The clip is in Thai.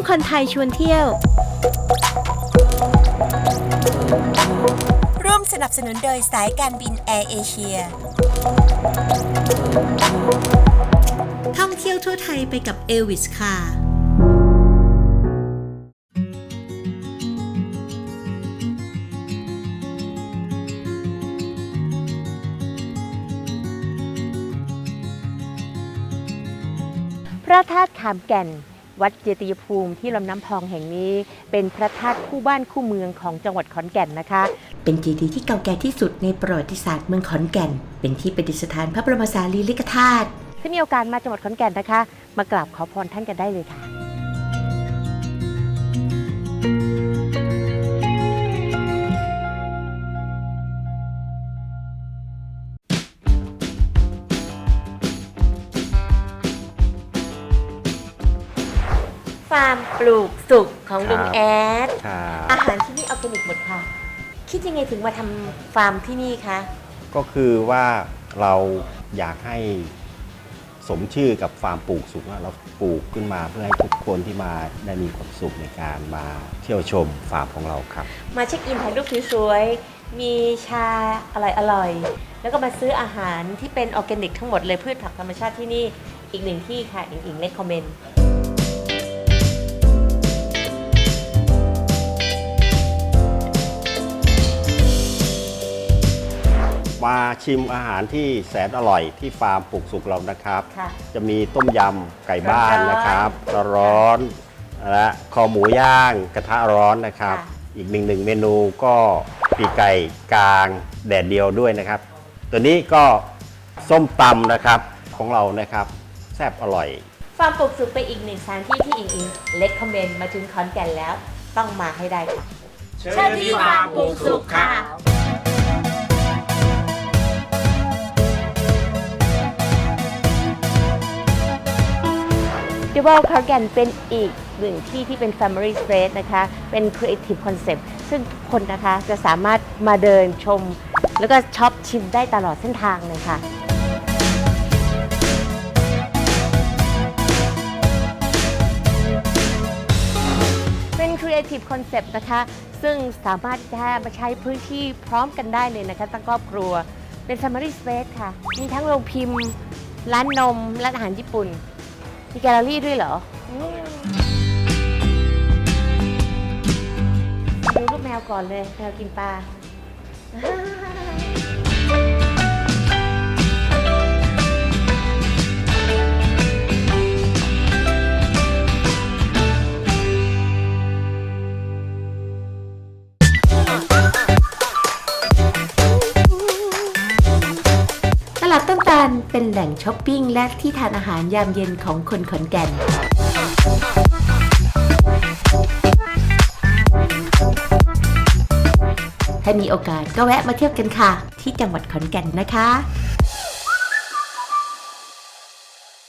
งคนไทยชวนเที่ยว ร่วมสนับสนุนโดยสายการบินแอร์เอเชีย ท่องเที่ยวทั่วไทยไปกับเอวิสค่ะ พระธาตุขามแก่น วัดเจติยภูมิที่ลำน้ำพองแห่งนี้ เป็นพระธาตุคู่บ้านคู่เมืองของจังหวัดขอนแก่นนะคะ เป็นเจดีย์ที่เก่าแก่ที่สุดในประวัติศาสตร์เมืองขอนแก่น เป็นที่ประดิษฐานพระบรมสารีริกธาตุถ้ามีโอกาสมาจังหวัดขอนแก่นนะคะ มากราบขอพรท่านกันได้เลยค่ะ ฟาร์มปลูกสุกของลุงครับ แอด ครับอาหารที่นี่ออร์แกนิกหมดค่ะ คิดยังไงถึงมาทำฟาร์มที่นี่คะ ก็คือว่าเราอยากให้สมชื่อกับฟาร์มปลูกสุขว่าเราปลูกขึ้นมาเพื่อให้ทุกคนที่มาได้มีความสุขในการมาเที่ยวชมฟาร์มของเราครับ มาเช็คอินถ่ายรูปสวยๆ มีชาอร่อยๆ แล้วก็มาซื้ออาหารที่เป็นออร์แกนิกทั้งหมดเลยพืชผักธรรมชาติที่นี่อีกหนึ่งที่ค่ะ อิงอิงเลคคอมเมนต์ มาชิมอาหารที่แสนอร่อยที่ฟาร์มปลูกสุขเรานะครับ ค่ะ จะมีต้มยำไก่บ้านร้อนๆนะครับร้อนๆและคอหมูย่างกระทะร้อนนะครับ ค่ะ อีกหนึ่งหนึ่งเมนูก็ปีกไก่กลางแดดเดียวด้วยนะครับ ตัวนี้ก็ส้มตำนะครับของเรานะครับแซ่บอร่อย ฟาร์มปลูกสุขเป็นอีกหนึ่งสถานที่ที่อิงอิงเลคคอมเมนต์มาถึงขอนแก่นแล้ว ต้องมาให้ได้ค่ะ เชิญที่ฟาร์มปลูกสุขค่ะ ดิวอลคาร์แกนเป็นอีกหนึ่งที่ที่เป็น Family Space นะคะ เป็น Creative Concept ซึ่งทุกคนนะคะจะสามารถมาเดินชม แล้วก็ช็อปชิมได้ตลอดเส้นทางเลยค่ะ เป็น Creative Concept นะคะ ซึ่งสามารถที่จะมาใช้พื้นที่พร้อมกันได้เลยนะคะ ตั้งครอบครัว เป็น Family Space ค่ะ มีทั้งโรงพิมพ์ ร้านนม ร้านอาหารญี่ปุ่น มีแกลเลอรี่ด้วยเหรออืมดูรูปแมวก่อนเลยแมวกินปลา ลาดต้นตาลเป็นแหล่งช้อปปิ้งและที่ทานอาหารยามเย็นของคนขอนแก่น ถ้ามีโอกาสก็แวะมาเที่ยวกันค่ะ ที่จังหวัดขอนแก่นนะคะ